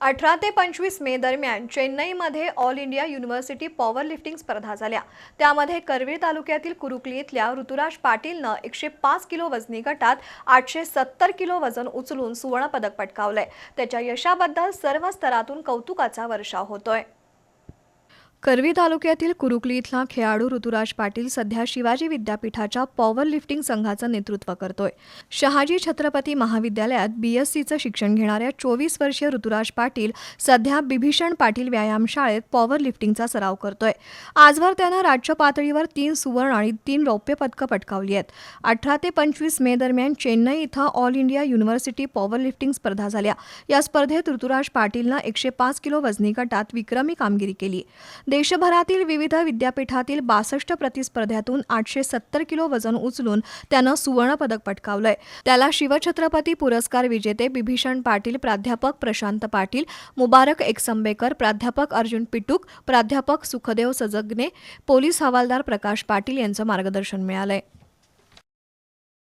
अठरा ते पंचवीस मे दरम्यान चेन्नईमध्ये all India university power lifting स्पर्धा झाल्या. त्यामध्ये करवीर तालुक्यातील कुरुकली इथल्या ऋतुराज पाटीलनं एकशे पाच किलो वजनी गटात आठशे सत्तर किलो वजन उचलून सुवर्णपदक पटकावलंय. त्याच्या यशाबद्दल सर्व स्तरातून कौतुकाचा वर्षाव होतोय. करवी तालुक्यातील कुरुकली इथला खेळाडू ऋतुराज पाटील सध्या शिवाजी विद्यापीठाच्या पॉवर लिफ्टिंग संघाचं नेतृत्व करतोय. शहाजी छत्रपती महाविद्यालयात बीएससीचं शिक्षण घेणाऱ्या चोवीस वर्षीय ऋतुराज पाटील सध्या बिभीषण पाटील व्यायामशाळेत पॉवर लिफ्टिंगचा सराव करतोय. आजवर त्यानं राज्य पातळीवर तीन सुवर्ण आणि तीन रौप्य पदकं पटकावली आहेत. अठरा ते पंचवीस मे दरम्यान चेन्नई इथं all India university power lifting स्पर्धा झाल्या. या स्पर्धेत ऋतुराज पाटीलनं एकशे पाच किलो वजनी गटात विक्रमी कामगिरी केली. देशभरातील विविध विद्यापीठातील बासष्ट प्रतिस्पर्ध्यातून आठशे सत्तर किलो वजन उचलून त्यानं सुवर्णपदक पटकावलंय. त्याला शिवछत्रपती पुरस्कार विजेते बिभीषण पाटील प्राध्यापक प्रशांत पाटील मुबारक एकसंबेकर प्राध्यापक अर्जुन पिटूक प्राध्यापक सुखदेव सजगने पोलीस हवालदार प्रकाश पाटील यांचं मार्गदर्शन मिळालंय.